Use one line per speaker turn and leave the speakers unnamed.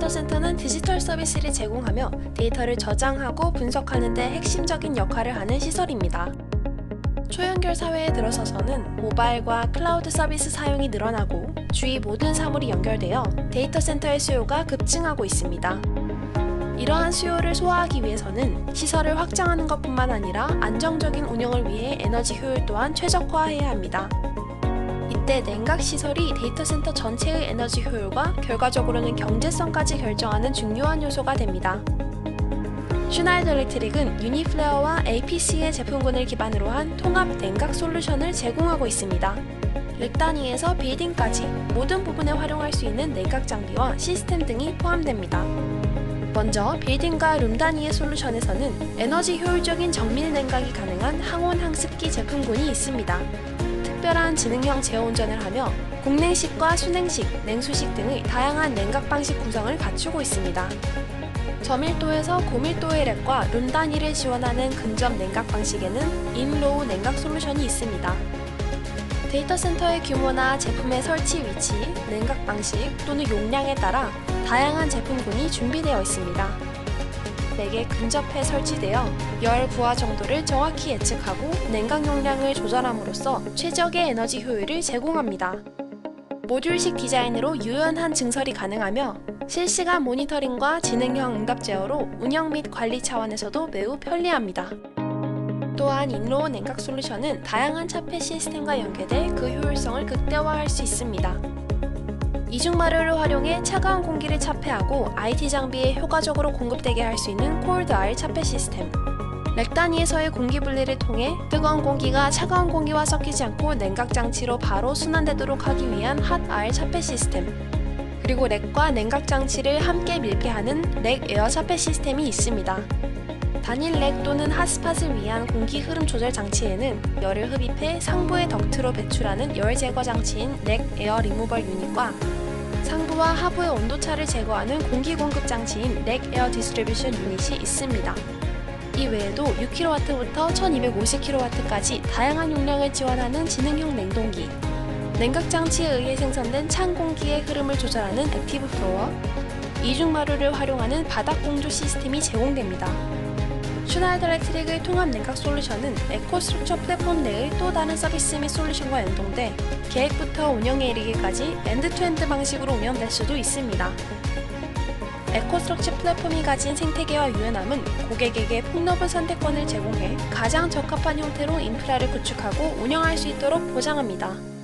데이터 센터는 디지털 서비스를 제공하며 데이터를 저장하고 분석하는 데 핵심적인 역할을 하는 시설입니다. 초연결 사회에 들어서서는 모바일과 클라우드 서비스 사용이 늘어나고 주위 모든 사물이 연결되어 데이터 센터의 수요가 급증하고 있습니다. 이러한 수요를 소화하기 위해서는 시설을 확장하는 것뿐만 아니라 안정적인 운영을 위해 에너지 효율 또한 최적화해야 합니다. 이때 냉각 시설이 데이터 센터 전체의 에너지 효율과 결과적으로는 경제성까지 결정하는 중요한 요소가 됩니다. 슈나이더 일렉트릭은 유니플레어와 APC의 제품군을 기반으로 한 통합 냉각 솔루션을 제공하고 있습니다. 렉 단위에서 빌딩까지 모든 부분에 활용할 수 있는 냉각 장비와 시스템 등이 포함됩니다. 먼저 빌딩과 룸 단위의 솔루션에서는 에너지 효율적인 정밀 냉각이 가능한 항온 항습기 제품군이 있습니다. 특별한 지능형 제어운전을 하며 공냉식과 순냉식, 냉수식 등의 다양한 냉각 방식 구성을 갖추고 있습니다. 저밀도에서 고밀도의 렉과 룸 단위를 지원하는 근접 냉각 방식에는 인로우 냉각 솔루션이 있습니다. 데이터 센터의 규모나 제품의 설치 위치, 냉각 방식 또는 용량에 따라 다양한 제품군이 준비되어 있습니다. 렉에 근접해 설치되어 열 부하 정도를 정확히 예측하고 냉각 용량을 조절함으로써 최적의 에너지 효율을 제공합니다. 모듈식 디자인으로 유연한 증설이 가능하며 실시간 모니터링과 지능형 응답 제어로 운영 및 관리 차원에서도 매우 편리합니다. 또한 인로우 냉각 솔루션은 다양한 차폐 시스템과 연계돼 그 효율성을 극대화할 수 있습니다. 이중마루를 활용해 차가운 공기를 차폐하고 IT 장비에 효과적으로 공급되게 할 수 있는 콜드 R 차폐 시스템. 렉 단위에서의 공기 분리를 통해 뜨거운 공기가 차가운 공기와 섞이지 않고 냉각 장치로 바로 순환되도록 하기 위한 핫 R 차폐 시스템. 그리고 렉과 냉각 장치를 함께 밀게 하는 렉 에어 차폐 시스템이 있습니다. 단일 렉 또는 핫스팟을 위한 공기 흐름 조절 장치에는 열을 흡입해 상부의 덕트로 배출하는 열 제거 장치인 렉 에어 리무벌 유닛과 상부와 하부의 온도차를 제거하는 공기 공급 장치인 렉 에어 디스트리뷰션 유닛이 있습니다. 이 외에도 6kW부터 1250kW까지 다양한 용량을 지원하는 지능형 냉동기, 냉각 장치에 의해 생성된 찬 공기의 흐름을 조절하는 액티브 플로어, 이중 마루를 활용하는 바닥 공조 시스템이 제공됩니다. 슈나이더 일렉트릭의 통합 냉각 솔루션은 에코스트럭처 플랫폼 내의 또 다른 서비스 및 솔루션과 연동돼 계획부터 운영에 이르기까지 엔드투엔드 방식으로 운영될 수도 있습니다. 에코스트럭처 플랫폼이 가진 생태계와 유연함은 고객에게 폭넓은 선택권을 제공해 가장 적합한 형태로 인프라를 구축하고 운영할 수 있도록 보장합니다.